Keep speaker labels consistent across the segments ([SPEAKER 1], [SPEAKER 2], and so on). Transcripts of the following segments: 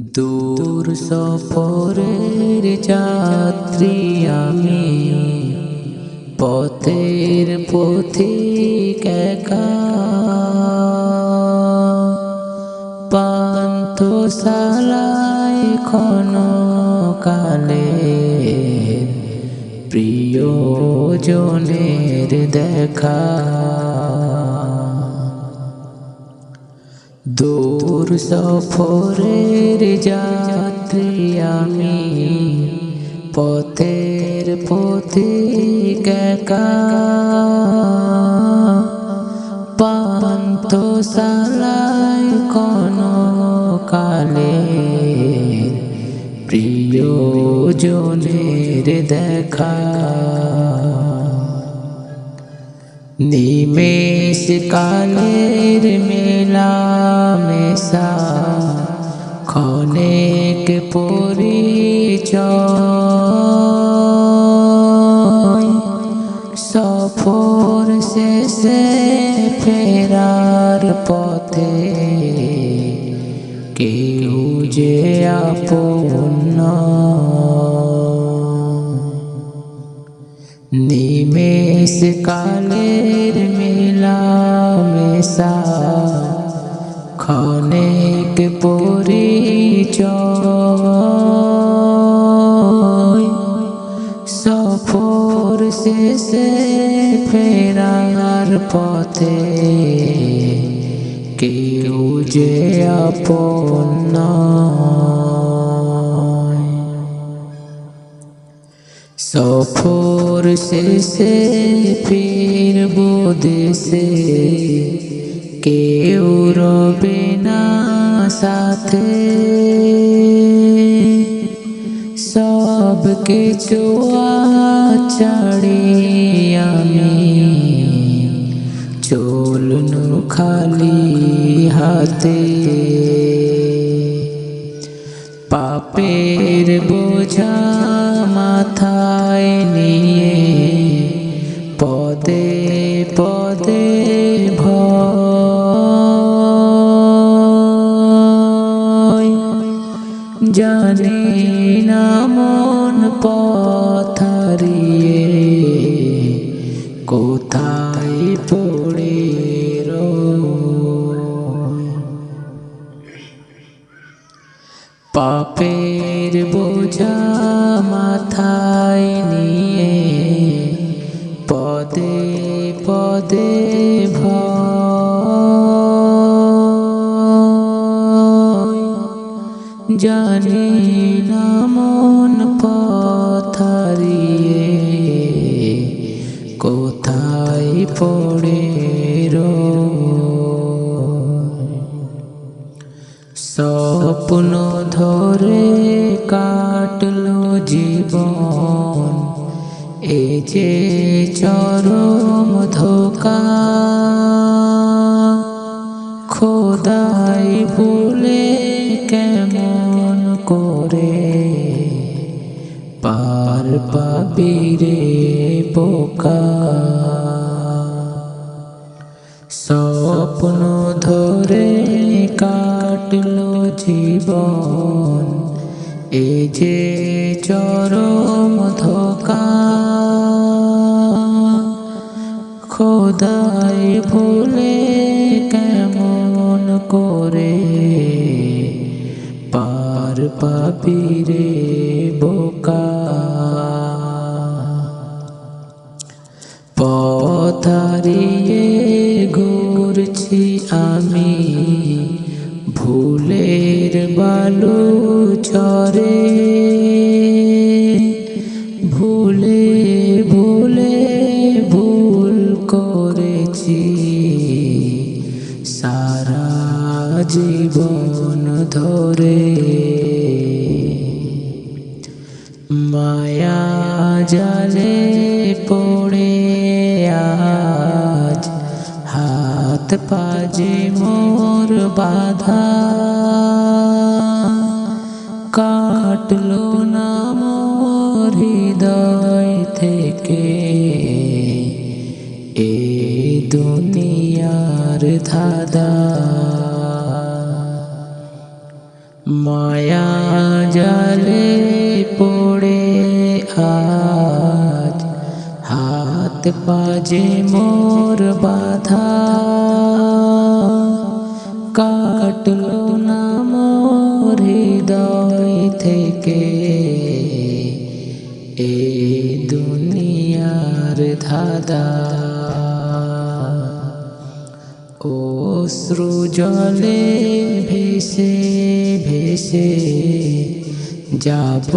[SPEAKER 1] দূর সফরের যাত্রী আমি। পথের পথিক একা। পান্থ সালায় খন কালে প্রিয়জনের দেখা। দূর সফরের যাত্রী আমি পথের পথিক একা। পান্থ সালায় কোন কালে প্রিয়জনের দেখা। নিমেষ কালের মেলা মেশা খনেক পরিচয়। সফর শেষে ফেরার পথে কেউ যে আপন কালের মেলা মেশা খনেক পরিচয় সফর শেষে ফেরার পথে কেউ যে আপন সফর শেষে ফিরব দেশে। কেউ রবে না সাথে। সব কিছু ছাড়ি আমি। চলনু খালি হাতে। পাপের বোঝা পদে পদে জানি না মন পথারিয়ে কোথায় পড়ে স্বপ্ন ধরে কাটলো এ যে চরম ধোকা, খোদাই বলে কেমন করে পার পাবি রে বোকা। স্বপ্ন ধরে কাটলো জীবন, এ যে চরম খোদাই ভুলে কেমন করে পার পাবি রে বোকা পথারিয়ে ঘুরছি আমি, ভুলের বালু চরে ভুলে ভুলে জালে পড়ে আজ। হাত পাজে মোর বাধা। কাটলো না মোর হৃদয় থেকে। এ দুনিয়ার ধাদা মায়া জালে পড়ে আজ। হাত পাজে মোর বাধা। কাটলো না মোর হৃদয় থেকে। এ দুনিয়ার ধাদা অশ্রু জলে ভেসে ভেসে যাব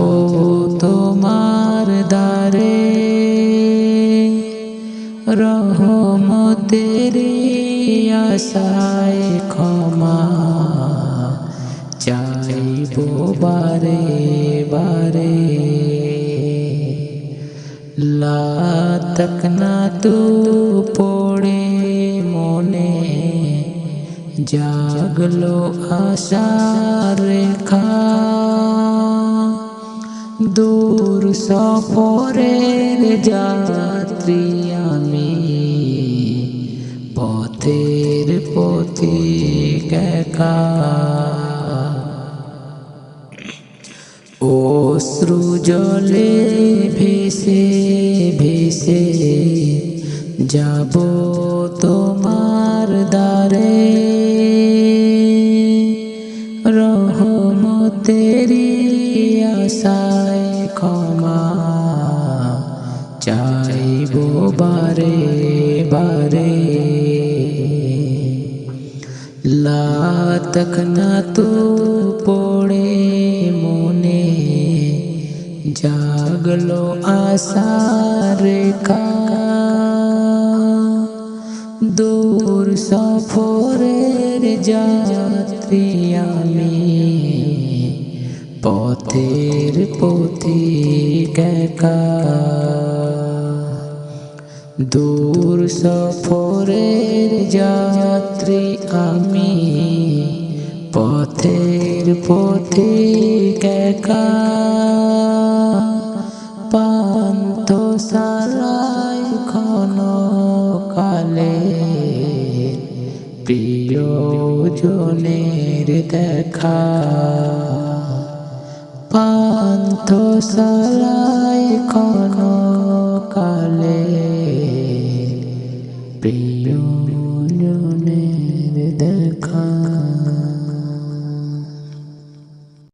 [SPEAKER 1] তোমার রহমতের আশায় ক্ষমা চাইব বারে বারে। লা তক না তু পড়ে মনে, জাগলো আশার রেখা। দূর সফরের যাত্রী আমি পথের পথিক একা অশ্রু ভেসে ভেসে যাব তোমার দ্বারে। রহমতেরি আশায় ক্ষমা চাইব বারে বারে। লা তক না তু পড়ে মনে। জাগলো আশার রেখা দূর সফরের যাত্রী আমি। পথের পথিক একা। দূর সফরের যাত্রী আমি, পথের পথিক একা। পান্থ সারাই খন কালে প্রিয়জনের দেখা। পান্থ সারাই খন কালে